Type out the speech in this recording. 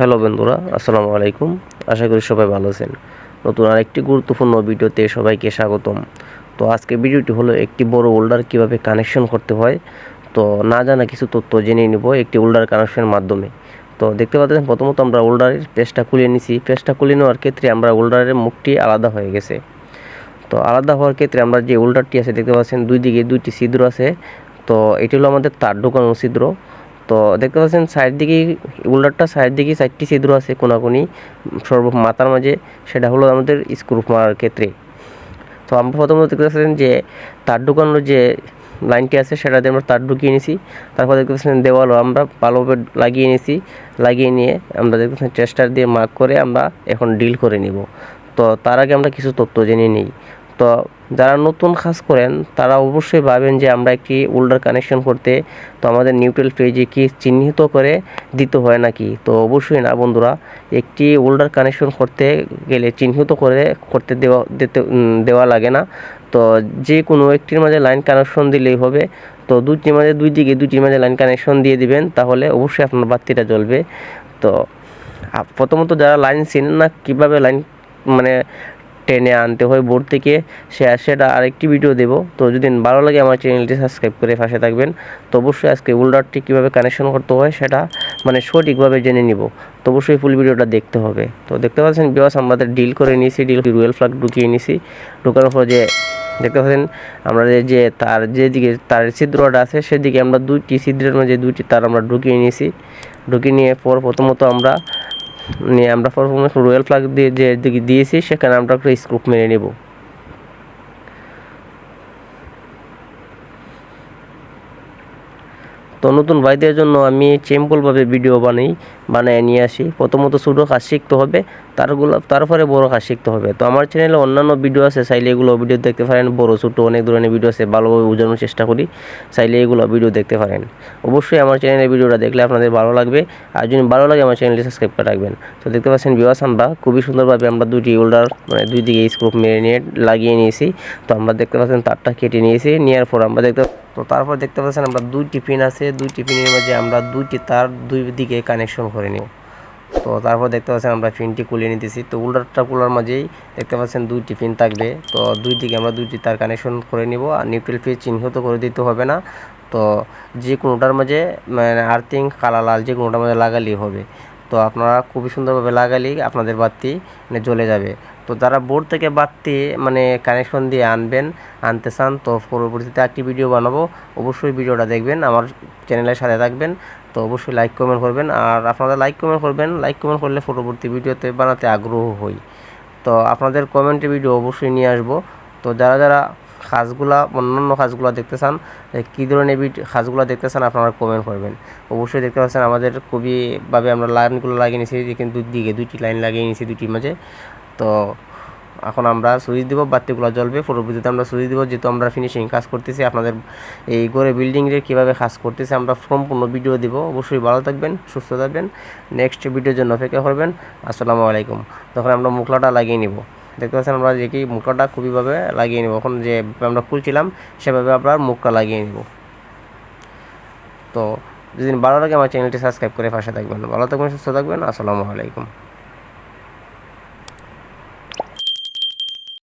Hello বন্ধুরা, আসসালামু আলাইকুম। আশা করি সবাই ভালো আছেন। নতুন আরেকটি গুরুত্বপূর্ণ ভিডিওতে সবাইকে স্বাগতম। তো আজকে ভিডিওটি হলো একটি বড় হোল্ডার কীভাবে কানেকশন করতে হয়। তো না জানা কিছু তথ্য জেনে নিব একটি হোল্ডার কানেকশনের মাধ্যমে। তো দেখতে পাচ্ছেন, প্রথমত আমরা ওল্ডারের পেজটা খুলে নিছি। পেজটা খুলে নেওয়ার ক্ষেত্রে আমরা ওল্ডারের মুখটি আলাদা হয়ে গেছে। তো আলাদা হওয়ার ক্ষেত্রে আমরা যে ওল্ডারটি আছে, দেখতে পাচ্ছেন, দুই দিকে দুইটি ছিদ্র আছে। তো এটি হলো আমাদের তার ঢোকানো ছিদ্র। তো দেখতে পাচ্ছেন সাইড দিকে উল্ডারটা সাইড দিকে চারটি ছিদ্র আছে কোনাকুনি, সর্ব মাথার মাঝে, সেটা হলো আমাদের স্ক্রু মারার ক্ষেত্রে। তো আমরা প্রথমত দেখতে পাচ্ছেন যে তার ঢুকানোর যে লাইনটি আছে সেটাতে আমরা তার ঢুকিয়ে নিয়েছি তারপর দেখতে পাচ্ছেন দেওয়ালও আমরা ভালোভাবে লাগিয়ে নিয়েছি লাগিয়ে নিয়ে আমরা দেখতে পাচ্ছেন টেস্টার দিয়ে মার্ক করে আমরা এখন ডিল করে নিব। তো তার আগে আমরা কিছু তথ্য জেনে নিই। তো যারা নতুন কাজ করেন, তারা অবশ্যই ভাবেন যে আমরা একটি ওল্ডার কানেকশন করতে, তো আমাদের নিউট্রাল পেজে কি চিহ্নিত করে দিতে হয় নাকি? তো অবশ্যই না বন্ধুরা, একটি ওল্ডার কানেকশন করতে গেলে চিহ্নিত করে করতে দেওয়া, দিতে দেওয়া লাগে না। তো যে কোনো একটির মাঝে লাইন কানেকশন দিলেই হবে। তো দুটির মাঝে দুই দিকে দুটির মাঝে লাইন কানেকশন দিয়ে দিবেন, তাহলে অবশ্যই আপনার বাতিটা জ্বলবে। তো প্রথমত যারা লাইন চেনেন না, কীভাবে লাইন মানে টেনে আনতে হয় বোর্ড থেকে, সে সেটা আরেকটি ভিডিও দেবো। তো যদি ভালো লাগে আমার চ্যানেলটি সাবস্ক্রাইব করে পাশে থাকবেন। তো অবশ্যই আজকে উল্ডারটি কীভাবে কানেকশন করতে হয় সেটা মানে সঠিকভাবে জেনে নিব। তো অবশ্যই ফুল ভিডিওটা দেখতে হবে। তো দেখতে পাচ্ছেন বিবাস আমাদের ডিল করে নিয়েছি ডিল রুয়েল ফ্লাগ ঢুকিয়ে নিয়েছি। ঢুকানোর পর যে দেখতে পাচ্ছেন, আমরা যে তার যেদিকে, তার ছিদ্রটা আছে, সেদিকে আমরা দুইটি ছিদ্রের মধ্যে দুইটি তার আমরা ঢুকিয়ে নিয়েছি। ঢুকিয়ে নিয়ে পর প্রথমত আমরা নিয়ে আমরা পারফরমেন্স রয়্যাল ফ্লাগ দিয়ে যে দিকে দিয়েছি, সেখানে আমরা একটা স্ক্রুপ মেনে নেব। তো নতুন ভাইদের জন্য আমি চেম্পলভাবে ভিডিও বানাই, বানিয়ে নিয়ে আসি। প্রথমত ছোটো কাজ শিখতে হবে তারগুলো তারপরে বড় কাজ শিখতে হবে। তো আমার চ্যানেলে অন্যান্য ভিডিও আছে, চাইলে এগুলো ভিডিও দেখতে পারেন। বড় ছোটো অনেক ধরনের ভিডিও আছে, ভালোভাবে বোঝানোর চেষ্টা করি। চাইলে এগুলো ভিডিও দেখতে পারেন। অবশ্যই আমার চ্যানেলের ভিডিওটা দেখলে আপনাদের ভালো লাগবে। আর যদি ভালো লাগে, আমার চ্যানেলটি সাবস্ক্রাইব করে রাখবেন। তো দেখতে পাচ্ছেন বিবাস আমরা খুবই সুন্দরভাবে আমরা দুটি হোল্ডার মানে দুই দিকে স্ক্রুপ মেরে নিয়ে লাগিয়ে নিয়েছি। তো আমরা দেখতে পাচ্ছেন তারটা কেটে নিয়েছি। নেওয়ার পর আমরা দেখতে তো তারপর দেখতে পাচ্ছেন আমরা দুইটি পিন আছে। দুইটি পিনের মাঝে আমরা দুইটি তার দুই দিকে কানেকশন করে নিব তো তারপর দেখতে পাচ্ছেন আমরা ফিনটি খুলে নিতেছি। তো উল্টারটা কুলার মাঝেই দেখতে পাচ্ছেন দুইটি ফিন থাকবে। তো দুই দিকে আমরা দুইটি তার কানেকশন করে নিব। আর নিউট্রাল পেজ চিহ্নিত করে দিতে হবে না। তো যে কোনোটার মাঝে মানে আর্থিং কালা লাল যে কোনোটার মাঝে লাগালেই হবে। তো আপনারা খুবই সুন্দরভাবে লাগালেই আপনাদের বাতি মানে জ্বলে যাবে। তো যারা বোর্ড থেকে বাড়তি মানে কানেকশন দিয়ে আনবেন, আনতে চান, তো পরবর্তীতে একটি ভিডিও বানাবো। অবশ্যই ভিডিওটা দেখবেন, আমার চ্যানেলের সাথে থাকবেন। তো অবশ্যই লাইক কমেন্ট করবেন। আর আপনারা লাইক কমেন্ট করবেন। লাইক কমেন্ট করলে পরবর্তী ভিডিওতে বানাতে আগ্রহ হই। তো আপনাদের কমেন্টে ভিডিও অবশ্যই নিয়ে আসব। তো যারা যারা কাজগুলা অন্যান্য কাজগুলো দেখতে চান কী ধরনের কাজগুলো দেখতে চান আপনারা কমেন্ট করবেন। অবশ্যই দেখতে পাচ্ছেন আমাদের খুবইভাবে আমরা লাইনগুলো লাগিয়ে নিয়েছি কিন্তু দিকে দুইটি লাইন লাগিয়ে নিয়েছি দুইটির মাঝে। তো এখন আমরা সুইচ দিব, বাতিগুলো জ্বলবে, পরবর্তীতে আমরা সুইচ দিব। যেহেতু আমরা ফিনিশিং কাজ করতেছি, আপনাদের এই ঘরে বিল্ডিংয়ে কীভাবে কাজ করতেছি, আমরা সম্পূর্ণ ভিডিও দিব। অবশ্যই ভালো থাকবেন, সুস্থ থাকবেন। নেক্সট ভিডিওর জন্য অপেক্ষা করবেন। আসসালামু আলাইকুম। তখন আমরা মুখলাটা লাগিয়ে নিব। দেখতে পাচ্ছেন আমরা যে কি মুখলাটা খুবইভাবে লাগিয়ে নিব। এখন যে আমরা খুলছিলাম, সেভাবে আপনার মুখটা লাগিয়ে নিব। তো যদি ভালো লাগে আমার চ্যানেলটি সাবস্ক্রাইব করে পাশে থাকবেন। ভালো থাকবেন, সুস্থ থাকবেন। আসসালামু আলাইকুম।